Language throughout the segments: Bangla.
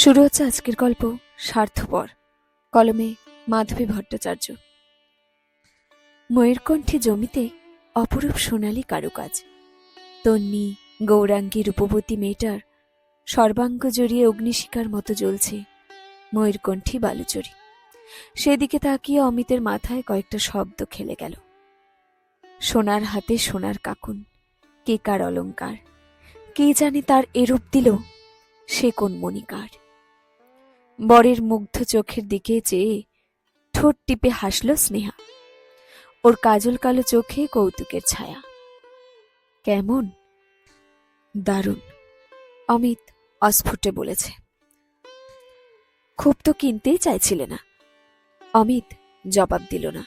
শুরু হচ্ছে আজকের গল্প স্বার্থপর, কলমে মাধবী ভট্টাচার্য। ময়ূরকণ্ঠে জমিতে অপরূপ সোনালী কারুকাজ। তন্নি গৌরাঙ্গী রূপবতী মেয়েটার সর্বাঙ্গ জড়িয়ে অগ্নিশিখার মতো জ্বলছে ময়ূরকণ্ঠী বালুচরি। সেদিকে তাকিয়ে অমিতের মাথায় কয়েকটা শব্দ খেলে গেল। সোনার হাতে সোনার কাকুন, কে কার অলঙ্কার কে জানে তার এরূপ দিল সে কোন মণিকার। বরের মুগ্ধ চোখের দিকে চেয়ে ঠোঁট টিপে হাসল স্নেহা। ওর কাজল কালো চোখে কৌতুকের ছায়া। কেমন? দারুণ, অমিত অস্ফুটে বলেছে। খুব তো কিনতেই চাইছিলে না। অমিত জবাব দিল না।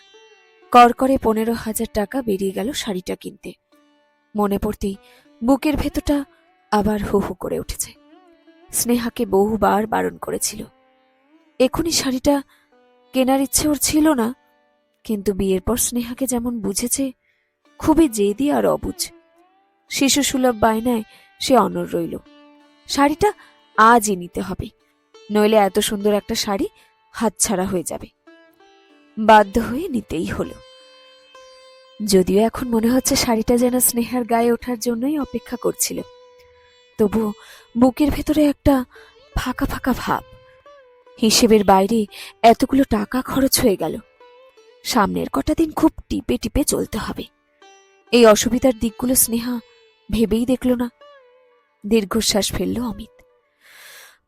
করকরে পনেরো হাজার টাকা বেরিয়ে গেল শাড়িটা কিনতে। মনে পড়তেই বুকের ভেতরটা আবার হু হু করে উঠেছে। স্নেহাকে বহুবার বারণ করেছিল। এখনই শাড়িটা কেনার ইচ্ছে ওর ছিল না। কিন্তু বিয়ের পর স্নেহাকে যেমন বুঝেছে, খুবই জেদি আর অবুঝ। শিশু সুলভ বায়নায় সে অনর রইল। শাড়িটা আজই নিতে হবে, নইলে এত সুন্দর একটা শাড়ি হাতছাড়া হয়ে যাবে। বাধ্য হয়ে নিতেই হলো। যদিও এখন মনে হচ্ছে শাড়িটা যেন স্নেহার গায়ে ওঠার জন্যই অপেক্ষা করছিল, তবুও বুকের ভেতরে একটা ফাঁকা ফাঁকা ভাব। হিসেবের বাইরে এতগুলো টাকা খরচ হয়ে গেল। সামনের কটা দিন খুব টিপে টিপে চলতে হবে। এই অসুবিধার দিকগুলো স্নেহা ভেবেই দেখল না। দীর্ঘশ্বাস ফেলল অমিত।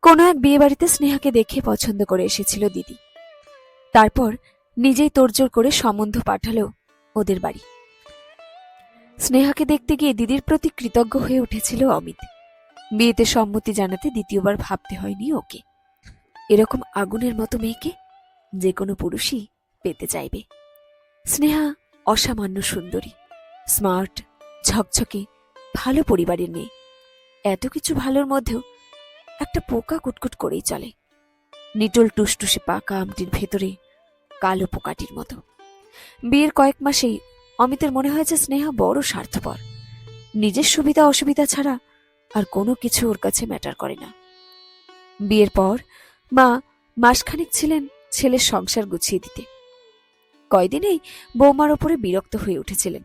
কোনো এক বিয়ে বাড়িতে স্নেহাকে দেখে পছন্দ করে এসেছিল দিদি। তারপর নিজেই তোড়জোড় করে সম্বন্ধ পাঠালো ওদের বাড়ি। স্নেহাকে দেখতে গিয়ে দিদির প্রতি কৃতজ্ঞ হয়ে উঠেছিল অমিত। বিয়েতে সম্মতি জানাতে দ্বিতীয়বার ভাবতে হয়নি ওকে। এরকম আগুনের মতো মেয়েকে যে কোনো পুরুষই পেতে চাইবে। স্নেহা অসামান্য সুন্দরী, স্মার্ট, ঝকঝকে, ভালো পরিবারের মেয়ে। এত কিছু ভালোর মধ্যেও একটা পোকা কুটকুট করেই চলে। নিটল টুসটুসে পাকা আমটির ভেতরে কালো পোকাটির মতো। বিয়ের কয়েক মাসেই অমিতের মনে হয়েছে স্নেহা বড় স্বার্থপর। নিজের সুবিধা অসুবিধা ছাড়া আর কোনো কিছু ওর কাছে ম্যাটার করে না। বিয়ের পর মা মাসখানেক ছিলেন ছেলের সংসার গুছিয়ে দিতে। কয়দিনেই বৌমার ওপরে বিরক্ত হয়ে উঠেছিলেন।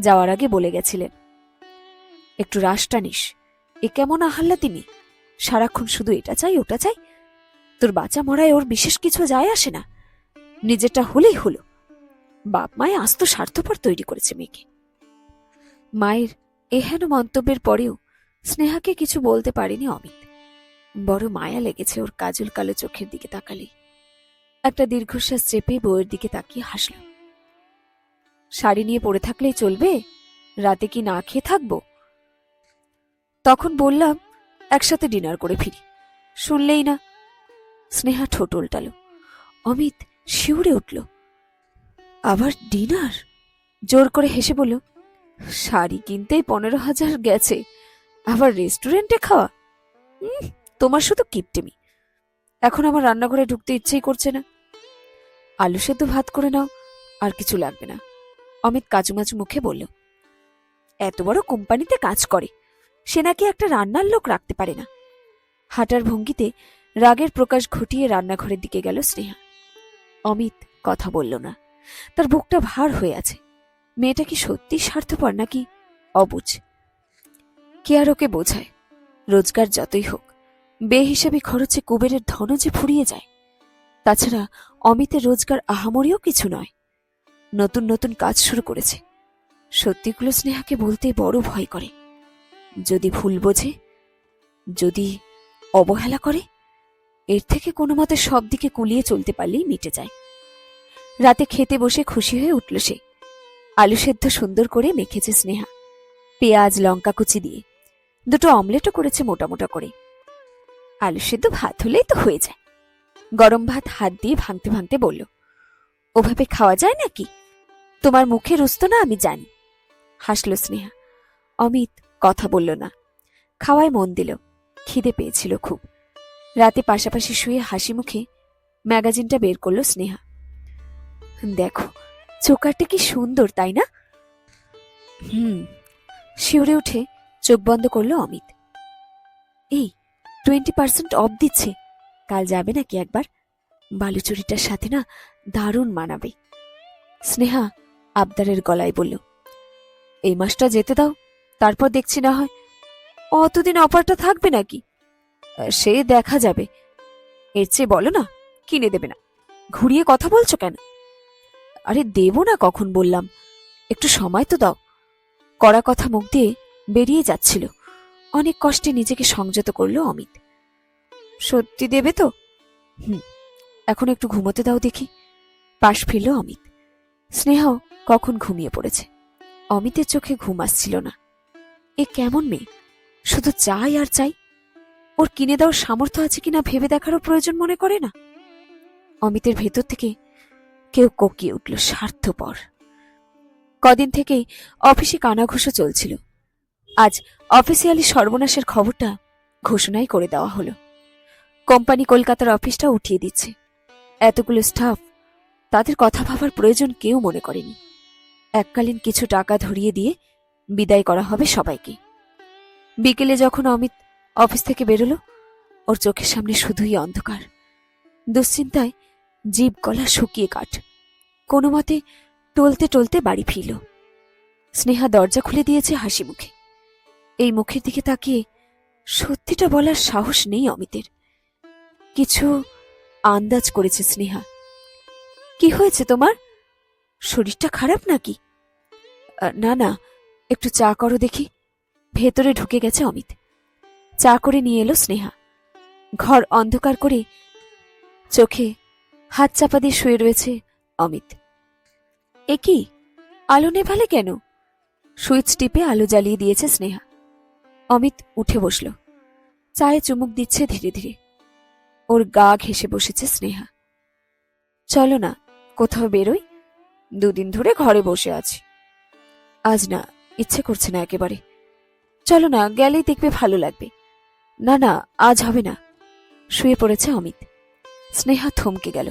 যাওয়ার আগে বলে গেছিলেন, একটু রাশ টানিস এ কেমন আহাল্লা তিনি? সারাক্ষণ শুধু এটা চাই, ওটা চাই। তোর বাচ্চা মরায় ওর বিশেষ কিছু যায় আসে না। নিজেরটা হলেই হলো। বাপ মায়ে আস্ত স্বার্থপর তৈরি করেছে মেয়েকে। মায়ের এহেন মন্তব্যের পরেও স্নেহাকে কিছু বলতে পারেনি অমিত। বড় মায়া লেগেছে ওর কাজল কালো চোখের দিকে তাকালেই একটা দীর্ঘশ্বাস চেপে বউয়ের দিকে তাকিয়ে হাসল। শাড়ি নিয়ে পড়ে থাকলেই চলবে? রাতে কি না খেয়ে থাকব? তখন বললাম, একসাথে ডিনার করে ফিরি। শুনলেই না, স্নেহা ঠোঁট উল্টালো। অমিত শিউরে উঠল। আবার ডিনার? জোর করে হেসে বলল, শাড়ি কিনতেই পনেরো হাজার গেছে, আবার রেস্টুরেন্টে খাওয়া? তোমার শুধু কিপটেমি। এখন আমার রান্নাঘরে ঢুকতে ইচ্ছেই করছে না। আলু সেদ্ধ ভাত করে নাও, আর কিছু লাগবে না। অমিত কাচুমাচু মুখে বলল, এত বড় কোম্পানিতে কাজ করে, সে নাকি একটা রান্নার লোক রাখতে পারে না। হাঁটার ভঙ্গিতে রাগের প্রকাশ ঘটিয়ে রান্নাঘরের দিকে গেল স্নেহা। অমিত কথা বলল না। তার বুকটা ভার হয়ে আছে। মেয়েটা কি সত্যি স্বার্থপর নাকি অবুঝ? কে আর ওকে বোঝায়? রোজগার যতই হোক। বে হিসেবে খরচে কুবেরের ধন যে ফুরিয়ে যায়, তাছাড়া অমিতের রোজগার আহামরিও কিছু নয়। নতুন নতুন কাজ শুরু করেছে। সত্যিগুলো স্নেহাকে বলতে বড় ভয় করে। যদি ভুল বোঝে, যদি অবহেলা করে, এর থেকে কোনো মতে সব দিকে কুলিয়ে চলতে পারলেই মিটে যায়। রাতে খেতে বসে খুশি হয়ে উঠল সে। আলু সেদ্ধ সুন্দর করে মেখেছে স্নেহা। পেঁয়াজ, লঙ্কা কুচি দিয়ে। দুটো অমলেটও করেছে মোটা মোটা করে। আলু সেদ্ধ ভাত হলেই তো হয়ে যায়। গরম ভাত হাত দিয়ে ভাঙতে ভাঙতে বলল, ওভাবে খাওয়া যায় নাকি? তোমার মুখে রুস্ত না আমি জানি। হাসল স্নেহা। অমিত কথা বলল না। খাওয়ায় মন দিল, খিদে পেয়েছিল খুব। রাতে পাশাপাশি শুয়ে হাসি মুখে ম্যাগাজিনটা বের করল স্নেহা। দেখো, চোকারটা কি সুন্দর, তাই না? হুম। শিউরে উঠে চোখ বন্ধ করল অমিত। এই টোয়েন্টি পার্সেন্ট অফ দিচ্ছে। কাল যাবে নাকি একবার? বালুচুরিটার সাথে না দারুণ মানাবে। স্নেহা আবদারের গলায় বলল, এই মাসটা যেতে দাও, তারপর দেখছি না হয় অতদিন অফারটা থাকবে নাকি? সে দেখা যাবে। এর চেয়ে বলো না, কিনে দেবে না। ঘুরিয়ে কথা বলছো কেন? আরে দেবো না কখন বললাম। একটু সময় তো দাও। কড়া কথা মুখ দিয়ে বেরিয়ে যাচ্ছিল। অনেক কষ্টে নিজেকে সংযত করল অমিত। সত্যি দেবে তো? হুম, এখন একটু ঘুমোতে দাও দেখি। পাশ ফিরল অমিত। স্নেহ কখন ঘুমিয়ে পড়েছে? অমিতের চোখে ঘুম আসছিল না। এ কেমন মেয়ে? শুধু চাই আর চাই? ওর কিনে দেওয়ার সামর্থ্য আছে কিনা ভেবে দেখারও প্রয়োজন মনে করে না? অমিতের ভেতর থেকে কেউ কোকিয়ে উঠল, স্বার্থপর। কদিন থেকেই অফিসে কানাঘুষো চলছিল। আজ অফিসিয়ালি সর্বনাশের খবরটা ঘোষণাই করে দেওয়া হলো। কোম্পানি কলকাতার অফিসটা উঠিয়ে দিচ্ছে। এতগুলো স্টাফ, তাদের কথা ভাবার প্রয়োজন কেউ মনে করেনি। এককালীন কিছু টাকা ধরিয়ে দিয়ে বিদায় করা হবে সবাইকে। বিকেলে যখন অমিত অফিস থেকে বেরোলো, ওর চোখের সামনে শুধুই অন্ধকার। দুশ্চিন্তায় জীব গলা শুকিয়ে কাট কোনো মতে টলতে টলতে বাড়ি ফিরল। স্নেহা দরজা খুলে দিয়েছে হাসি মুখে এই মুখের দিকে তাকিয়ে সত্যিটা বলার সাহস নেই অমিতের। কিছু আন্দাজ করেছে স্নেহা। কি হয়েছে তোমার? শরীরটা খারাপ নাকি? না না, একটু চা করো দেখি। ভেতরে ঢুকে গেছে অমিত। চা করে নিয়ে এলো স্নেহা। ঘর অন্ধকার করে চোখে হাত চাপা দিয়ে শুয়ে রয়েছে অমিত। এ কি? আলো নেভালে কেন? সুইচ টিপে আলো জ্বালিয়ে দিয়েছে স্নেহা। অমিত উঠে বসল। চায়ে চুমুক দিচ্ছে ধীরে ধীরে। ওর গা ঘেসে বসেছে স্নেহা। চলো না, কোথাও বেরোই। দুদিন ধরে ঘরে বসে আছি। আজ না, ইচ্ছে করছে না একেবারে। চলো না, গেলেই দেখবে ভালো লাগবে। না না, আজ হবে না। শুয়ে পড়েছে অমিত। স্নেহা থমকে গেল।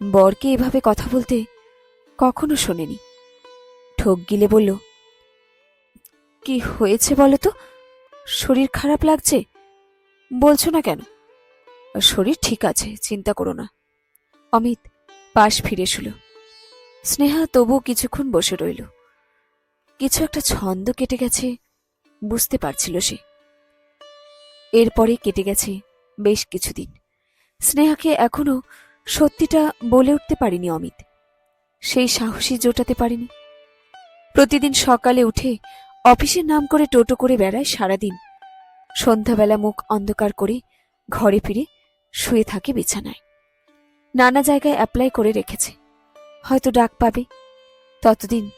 বরকে এভাবে কথা বলতে কখনো শোনেনি। ঠোক গিলে বলল, কি হয়েছে বলো তো? শরীর খারাপ লাগছে? বলছো না কেন? শরীর ঠিক আছে, চিন্তা করো না। অমিত পাশ ফিরে শুল স্নেহা তবু কিছুক্ষণ বসে রইল। কিছু একটা ছন্দ কেটে গেছে, বুঝতে পারছিল সে। এরপরে কেটে গেছে বেশ কিছুদিন। স্নেহাকে এখনও সত্যিটা বলে উঠতে পারিনি অমিত। সেই সাহসী জোটাতে পারেনি। প্রতিদিন সকালে উঠে অফিসের নাম করে টোটো করে বেড়ায় সারাদিন। সন্ধ্যাবেলা মুখ অন্ধকার করে ঘরে ফিরে শুয়ে থাকে বিছানায়। নানা জায়গায় অ্যাপ্লাই করে রেখেছে। হয়তো ডাক পাবে। ততদিন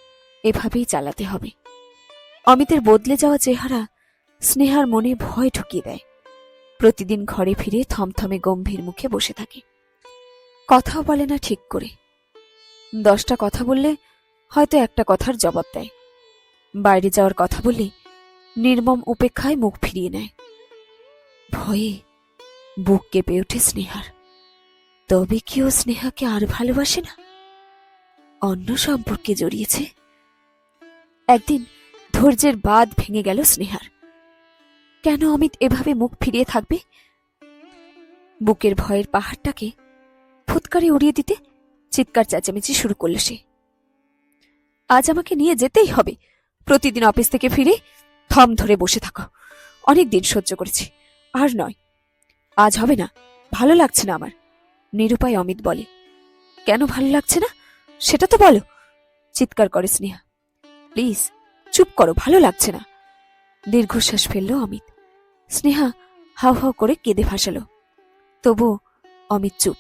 এভাবেই চালাতে হবে। অমিতের বদলে যাওয়া চেহারা স্নেহার মনে ভয় ঢুকিয়ে দেয়। প্রতিদিন ঘরে ফিরে থমথমে গম্ভীর মুখে বসে থাকে। কথাও বলে না ঠিক করে। দশটা কথা বললে হয়তো একটা কথার জবাব দেয়। বাইরে যাওয়ার কথা বলে নির্মম উপেক্ষায় মুখ ফিরিয়ে নেয়। ভয়ে বুক কেঁপে ওঠে স্নেহার। তবে কি ও স্নেহাকে আর ভালোবাসে না? অন্য সম্পর্কে জড়িয়েছে। একদিন ধৈর্যের বাদ ভেঙে গেল স্নেহার। কেন অমিত এভাবে মুখ ফিরিয়ে থাকবে? বুকের ভয়ের পাহাড়টাকে ফুৎকারে উড়িয়ে দিতে চিৎকার চেঁচামেচি শুরু করল সে। আজ আমাকে নিয়ে যেতেই হবে। প্রতিদিন অফিস থেকে ফিরে থম ধরে বসে থাকো। অনেক দিন সহ্য করেছি। আর নয়, আজ হবে না। ভালো লাগছে না আমার, নিরুপায় অমিত বলে। কেন ভালো লাগছে না? সেটা তো বলো, চিৎকার করে স্নেহা। প্লিজ, চুপ করো, ভালো লাগছে না। দীর্ঘশ্বাস ফেলল অমিত। স্নেহা হাউ হাউ করে কেঁদে ভাসালো। তবু অমিত চুপ।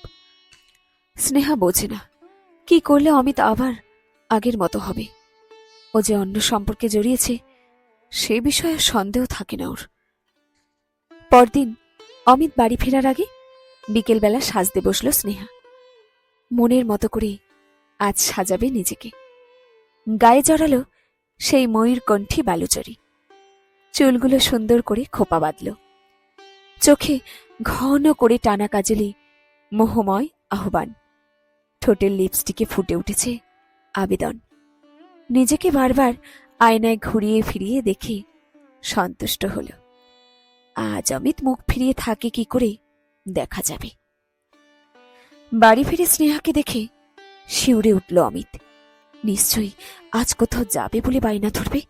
স্নেহা বোঝে না, কি করলে অমিত আবার আগের মতো হবে? ও যে অন্য সম্পর্কে জড়িয়েছে, সে বিষয়ে সন্দেহ থাকে না ওর। পরদিন অমিত বাড়ি ফেরার আগে বিকেলবেলা সাজতে বসল স্নেহা। মনের মতো করে আজ সাজাবে নিজেকে। গায়ে জড়ালো সেই ময়ূর কণ্ঠী বালুচরি। চুলগুলো সুন্দর করে খোপা বাঁধল। চোখে ঘন করে টানা কাজলে মোহময় আহ্বান। ঠোঁটের লিপস্টিকে ফুটে উঠেছে আবেদন। নিজেকে বারবার আয়নায় ঘুরিয়ে ফিরিয়ে দেখে সন্তুষ্ট হল। আজ অমিত মুখ ফিরিয়ে থাকে কি করে দেখা যাবে। বাড়ি ফিরে স্নেহাকে দেখে শিউরে উঠল অমিত। নিশ্চয়ই আজ কোথাও যাবে বলে বাইনা ধরবে?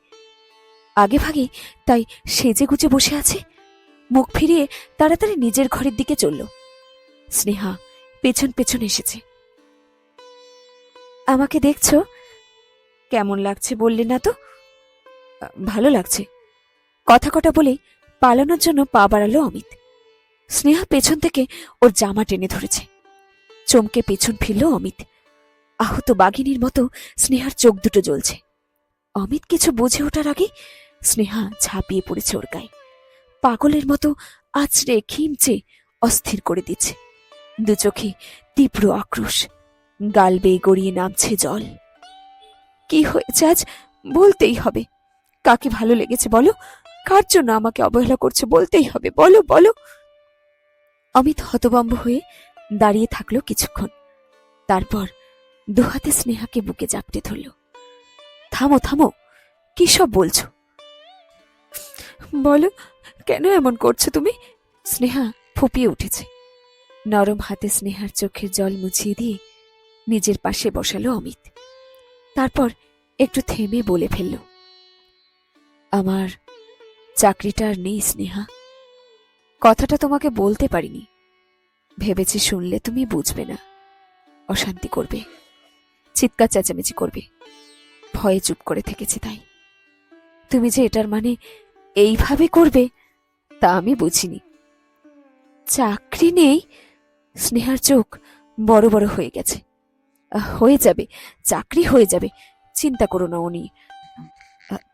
আগে ভাগে তাই সেজে গুজে বসে আছে। মুখ ফিরিয়ে তাড়াতাড়ি নিজের ঘরের দিকে চলল। স্নেহা পেছন পেছন এসেছে। আমাকে দেখছ? কেমন লাগছে বললে না তো? ভালো লাগছে। কথা কটা বলে পালানোর জন্য পা বাড়ালো অমিত। স্নেহা পেছন থেকে ওর জামা টেনে ধরেছে। চমকে পেছন ফিরল অমিত। আহত বাঘিনীর মতো স্নেহার চোখ দুটো জ্বলছে। অমিত কিছু বুঝে ওঠার আগে স্নেহা ঝাঁপিয়ে পড়েছে ওর গায়ে। পাগলের মতো আছড়ে খিমচে অস্থির করে দিচ্ছে। দু চোখে তীব্র আক্রোশ। গাল বেয়ে গড়িয়ে নামছে জল। কি হয়েছে আজ? বলতেই হবে। কাকে ভালো লেগেছে বলো? কার জন্য আমাকে অবহেলা করছে বলতেই হবে। বলো বলো। অমিত হতবম্ব হয়ে দাঁড়িয়ে থাকল কিছুক্ষণ। তারপর দুহাতে স্নেহাকে বুকে জাপটে ধরল। থামো থামো। কি সব বলছো? বলো, কেন এমন করছ তুমি? স্নেহা ফুপিয়ে উঠেছে। নরম হাতে স্নেহার চোখের জল মুছিয়ে দিয়ে নিজের পাশে বসালো অমিত। তারপর একটু থেমে বলে ফেলল, আমার চাকরিটা নেই, স্নেহা। কথাটা তোমাকে বলতে পারিনি। ভেবেছি শুনলে তুমি বুঝবে না। অশান্তি করবে, চিৎকার চেঁচামেচি করবে। ভয়ে চুপ করে থেকেছি তাই। তুমি যে এটার মানে এইভাবে করবে, তা আমি বুঝিনি। চাকরি নেই? স্নেহার চোখ বড় বড় হয়ে গেছে। হয়ে যাবে, চাকরি হয়ে যাবে। চিন্তা করো না উনি।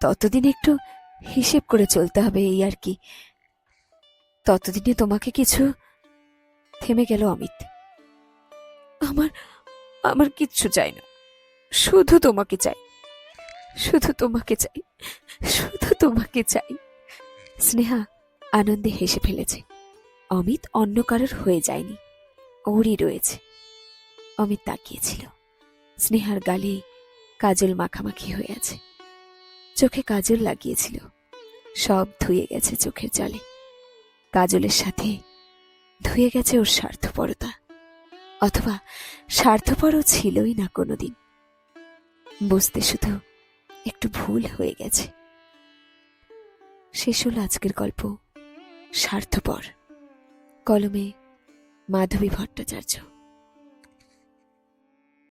ততদিন একটু হিসেব করে চলতে হবে এই আর কি। ততদিনে তোমাকে কিছু থেমে গেল অমিত। আমার আমার কিচ্ছু চাই না। শুধু তোমাকে চাই। শুধু তোমাকে চাই। শুধু তোমাকে চাই। স্নেহা আনন্দে হেসে ফেলেছে। অমিত অন্য কারোর হয়ে যায়নি। ওরই রয়েছে। অমিত তাকিয়েছিল স্নেহার গালে কাজল মাখামাখি হয়ে আছে চোখে কাজল লাগিয়েছিল। সব ধুয়ে গেছে চোখের জলে। কাজলের সাথে ধুয়ে গেছে ওর স্বার্থপরতা। অথবা স্বার্থপরও ছিলই না কোনোদিন। বুঝতে শুধু একটু ভুল হয়ে গেছে। শেষ হলো আজকের গল্প স্বার্থপর। কলমে মাধবী ভট্টাচার্য।